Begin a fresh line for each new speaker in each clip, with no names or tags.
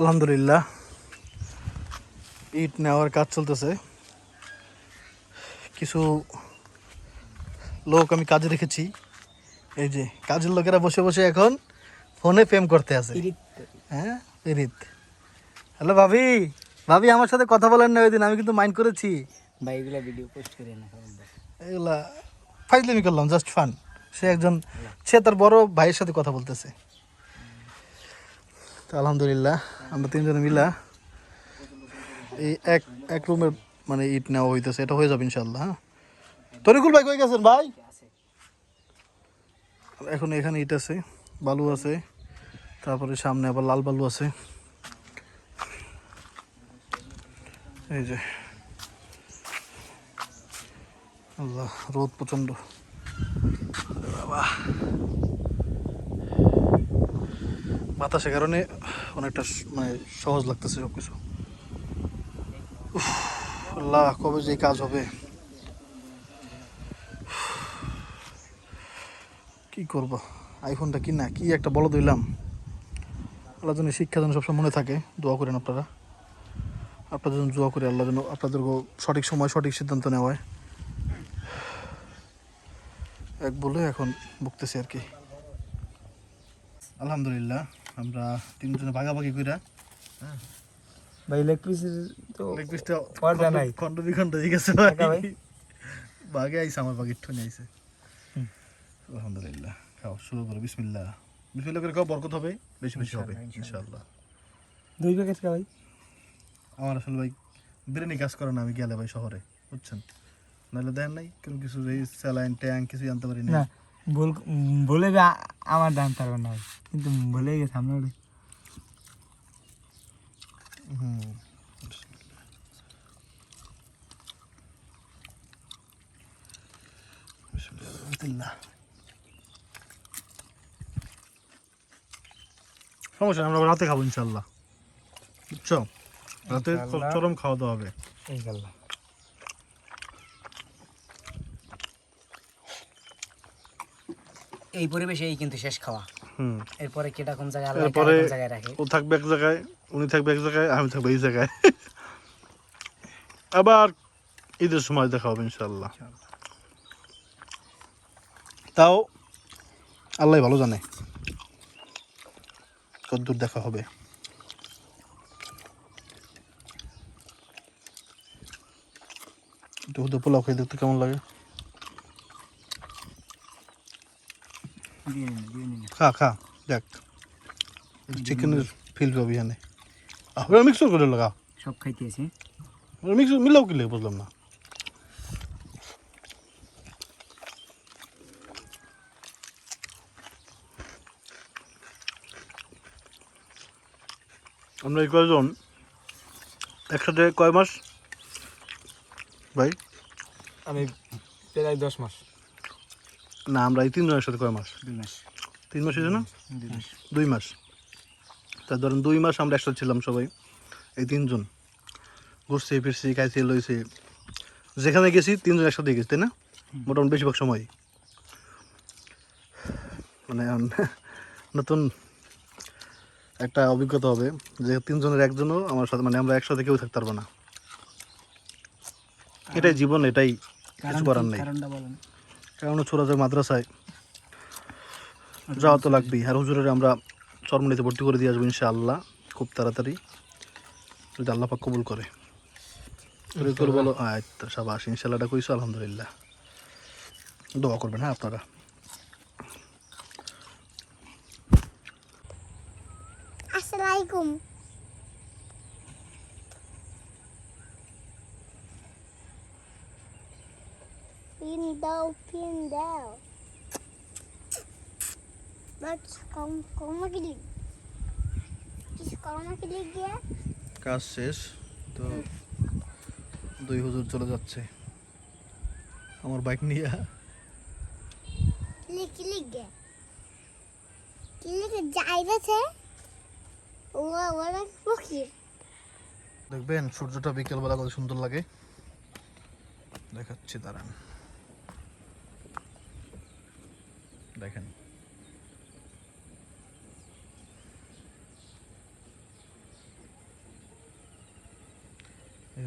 আলহামদুলিল্লাহ। ইট নেওয়ার কাজ চলতেছে। কিছু লোক আমি কাজে রেখেছি এই যে কাজের লোকেরা বসে বসে এখন ফোনে প্রেম করতে আছে। হ্যাঁ পিরিত হ্যালো ভাবি ভাবি আমার সাথে কথা বলেন না ওই দিন আমি কিন্তু মাইন্ড করেছি।
ভাই এগুলা ভিডিও পোস্ট করে না
এগুলা ফাইজলামি করলাম জাস্ট ফান সে একজন সে তার বড় ভাইয়ের সাথে কথা বলতেছে। তো আলহামদুলিল্লাহ, আমরা তিনজনে মিলা এই এক এক রুমের মানে ইট নেওয়া হইতেছে, এটা হয়ে যাবে ইনশাল্লাহ হ্যাঁ? তরিকুল ভাই কই গেছেন ভাই? এখন এখানে ইট আছে, বালু আছে, তারপরে সামনে আবার লাল বালু আছে। এই যে। আল্লাহ, রোদ প্রচণ্ড আরে বাবা। বাতাসের কারণে অনেকটা মানে সহজ লাগতেছে সব কিছু আল্লাহ, কবে যে কাজ হবে? কি করব? আইফোনটা কি না কি একটা বলো দিলাম আল্লাহ যেন শিক্ষা যেন সবসময় মনে থাকে, দোয়া করেন আপনারা। আপনাদের জন্য দোয়া করি আল্লাহ যেন আপনাদেরকে সঠিক সময়, সঠিক সিদ্ধান্ত নেওয়া হয়। এক বলে এখন ভুগতেছি আর কি। আলহামদুলিল্লাহ। আমরা তিনজনে ভাগাভাগি কইরা
ভাই লেগ পিসের তো
লেগ পিসটা
পর্দা নাই।
খন্ড বিখণ্ড হয়ে গেছে ভাই।
ভাই?
বাগে আইছে আমার বাগে ঠনে আইছে। আলহামদুলিল্লাহ। খাও শুরু করো বিসমিল্লাহ। বিসমিল্লাহ করে খাও বরকত হবে বেশি বেশি হবে
ইনশাআল্লাহ, দুই প্যাকেট ভাই।
আমার আসলে ভাই বিরিয়ানি কাজ করে না আমি গেলে ভাই শহরে বুঝছেন? নাহলে দেন নাই কোনো কিছু এই স্যালাইন ট্যাঙ্ক কিছু জানতে পারি না
ভুল ভুলে যা আমার দাম পারবে না কিন্তু ভুলে গেছে আমরা।
হুম। সমস্যা আমরা রাতে খাব ইনশাল্লাহ। বুঝছ? রাতে। চরম খাওয়া দাওয়া হবে।
এই এই পরিবেশেই কিন্তু শেষ খাওয়া।
হুম।
এরপরে কেটা কোন জায়গায় আল্লাহ
এরপরে
কোন জায়গায় রাখে।
ও থাকবে এক জায়গায় উনি থাকবে এক জায়গায় আমি থাকব এই জায়গায়। আবার ঈদের সময় দেখা হবে ইনশাল্লাহ তাও আল্লাহ ভালো জানে। কদ্দূর দেখা হবে। হুদো পোলাও খেয়ে দেখতে কেমন লাগে
দিয়ে নিন, দিয়ে নিন।
খা খা দেখ। চিকেনের ফিল পাবি এখানে। মিক্সর করে লাগা
সব খাইতেছি
মিক্স মিলাও কি লাগে বুঝলাম না। আমরা এই কয়জন একসাথে কয় মাস? ভাই?
আমি প্রায় দশ মাস।
না আমরা এই তিনজন একসাথে কয় মাস?
দুই মাস।
তিন মাসের জন্য?
দুই মাস।
দুই মাস। তা ধরেন দুই মাস আমরা একসাথে ছিলাম সবাই এই তিনজন। ঘুরছি ফিরছি খাইছি লইছি। যেখানে গেছি তিনজন একসাথে গেছি তাই না? মোটামুটি বেশিরভাগ সময়। মানে নতুন একটা অভিজ্ঞতা হবে যে তিনজনের একজনও আমার সাথে মানে আমরা একসাথে কেউ থাকতে পারব না। এটাই জীবন এটাই কিছু করার নেই। কারণ ছোড়া যায় মাদ্রাসায় যাওয়া তো লাগবেই। আর হুজুরের আমরা চরমনিতে ভর্তি করে দিয়ে আসব ইনশাআল্লাহ খুব তাড়াতাড়ি। যদি আল্লাহ পাক কবুল করে। বলো আচ্ছা সাবাস ইনশাল্লাহটা কইছো আলহামদুলিল্লাহ। দোয়া করবেন হ্যাঁ আপনারা?
আসসালামাইকুম পিন দাও পিন দাও
কাজ শেষ তো দুই হুজুর চলে যাচ্ছে। আমার বাইক নিয়ে।
লিখ কি লিখ? লিখ? যাইতেছে
দেখবেন সূর্যটা বিকেলবেলা কত সুন্দর লাগে। দেখাচ্ছি দাঁড়ান। দেখেন।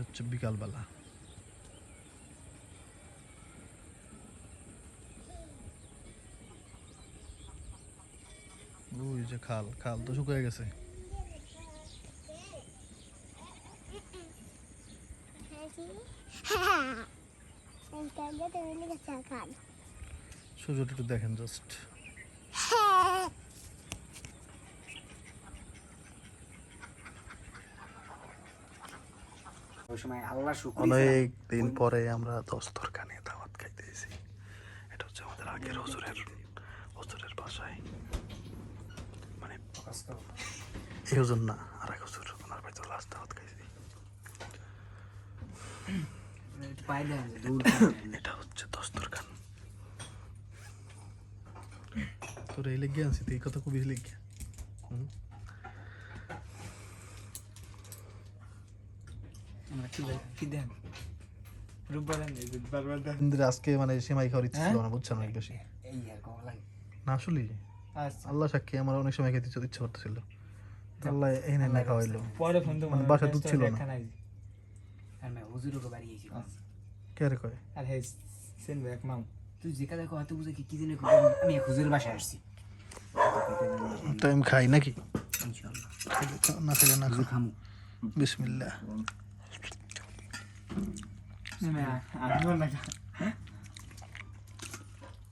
হচ্ছে বিকালবেলা। ওই যে খাল খাল তো শুকিয়ে গেছে।
লিখেছ খান
সূর্যটা একটু দেখেন জাস্ট অনেক দিন পরে আমরা দস্তরখানে দাওয়াত খাইতেছি। এটা হচ্ছে আমাদের আগের হজুরের হজুরের বাসায়। মানে এই হজুর না আর এক হজুর ওনার বাড়িতে লাস্ট দাওয়াত খাইছি। এটা হচ্ছে দস্তরখান তোর এই লেগে আনছি তুই এই কথা খুবই লেগে আজকে মানে সেমাই খাওয়ার ইচ্ছে ছিল না বুঝছেন অনেক বেশি না আসলে আল্লাহ সাক্ষী আমার অনেক সময় খেতে ইচ্ছে- ইচ্ছে করতেছিল আল্লাহ এই না খাওয়াইলো
পরে
মানে বাসায় দুধ ছিল না।
আমি হুজুরকে
কে রে কয়
আর হে সেন ব্যাক মাম
তুই দেখো বুঝে কি কি দিনে আমি এক বাসায় আসছি
টাইম খাই নাকি?
ইনশাআল্লাহ।
না খেলে না
খামু।
আমি না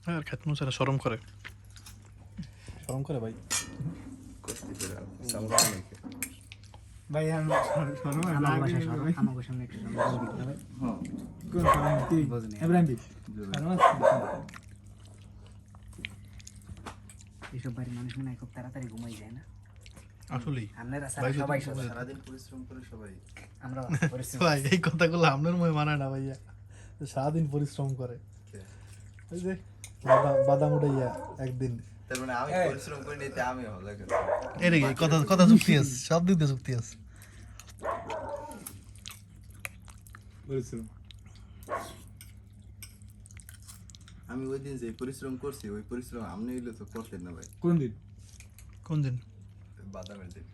আর খেত মুসারা শরম করে। শরম করে ভাই।
ভাই আমি
আমার সরো সামনে একটু সরো। এইসব বাড়ির মানুষ মনে হয় খুব তাড়াতাড়ি ঘুমাই যায় না।
আসলেই।
আপনারা সবাই
সারাদিন পরিশ্রম করে সবাই।
আমরা পরিশ্রম
ভাই এই কথাগুলো আপনার মনে মানায় না ভাইয়া? সারাদিন পরিশ্রম করে। ওই যে বাদাম- বাদাম উঠাইয়া একদিন।
তার মানে আমি পরিশ্রম করে নিতে আমি হলো কেন
কথা কথা যুক্তি আছে সব দিক দিয়ে যুক্তি আছে।
আমি ওই দিন যে পরিশ্রম করছি ওই পরিশ্রম আপনি হইলে তো করতেন না ভাই।
কোন দিন?
কোন দিন?
বাদামের দিন।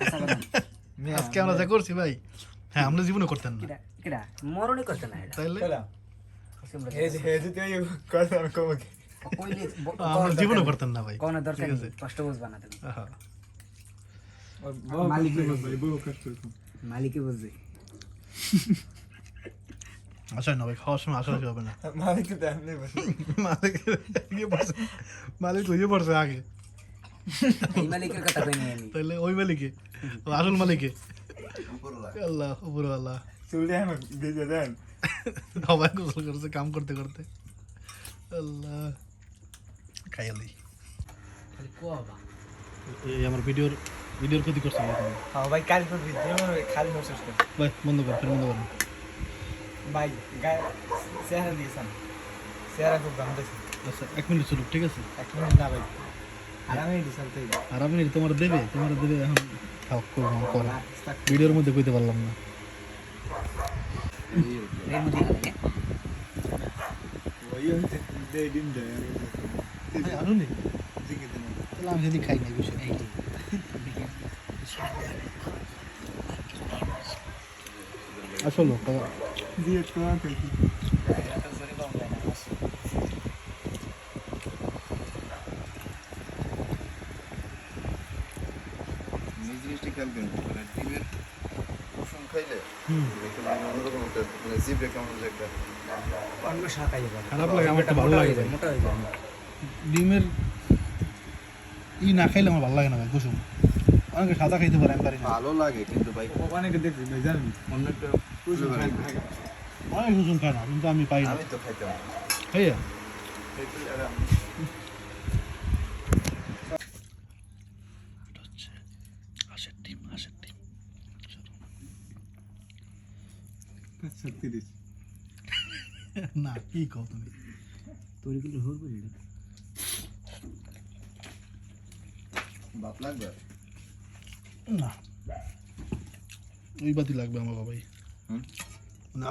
বাদাম।
আজকে আমরা যা করছি ভাই হ্যাঁ আমরা জীবনে করতেন না।
কিরা কিরা মরণই করতে না এটা।
তাইলে? আমরা জীবনে করতেন না ভাই।
কোনো দরকার কষ্ট বুঝবা না তুমি মালিকই বুঝবে
আসলে না ভাই খাওয়ার সময় আশা হবে না
মালিক তো এমনি বসে
মালিক ইয়ে পড়ছে মালিক তো পড়ছে আগে
এই মালিকের কথা কই আমি
তাহলে ওই মালিকে আসল মালিকে আল্লাহ উপর আল্লাহ
চুলে এখন গেছে দেন
সবাই গোসল করছে কাম করতে করতে আল্লাহ খাইয়ালি
খালি কোয়াবা
এই আমার ভিডিওর ভিডিওর ক্ষতি করছে ভাই তুমি।
ভাই কাল করবি খালি নোট
ভাই বন্ধ কর ফের বন্ধ কর
ভাই গায়ে চেহারা দিয়েছেন। চেহারা খুব দাম দিয়েছে
আচ্ছা এক মিনিট চলুক ঠিক আছে?
এক মিনিট না ভাই আর আমি দিয়েছেন
তোমার দেবে? তোমার দেবে এখন খাও করব করো ভিডিওর মধ্যে কইতে পারলাম না। আমি যদি খাই না বিষয় আসলে
দিয়ে
খেয়াল মানে ডিমের কুসুম
ই না খাইলে আমার ভালো লাগে না ভাই কুসুম। অনেকে সাদা খাইতে পারে আমি পারি
ভালো লাগে কিন্তু ভাই।
অনেকে দেখবি ভাই জানেন?
অন্য একটা flavor আছে।
অনেক কুসুম খায় না কিন্তু আমি পাই না।
আমি তো খাইতে
হাঁসের ডিম না কি কও তুমি?
তৈরিগুলো হোর বুঝলি
বাপ লাগবে?
না। ওই বাতি লাগবে আমার বাবাই।
হুম?
মানে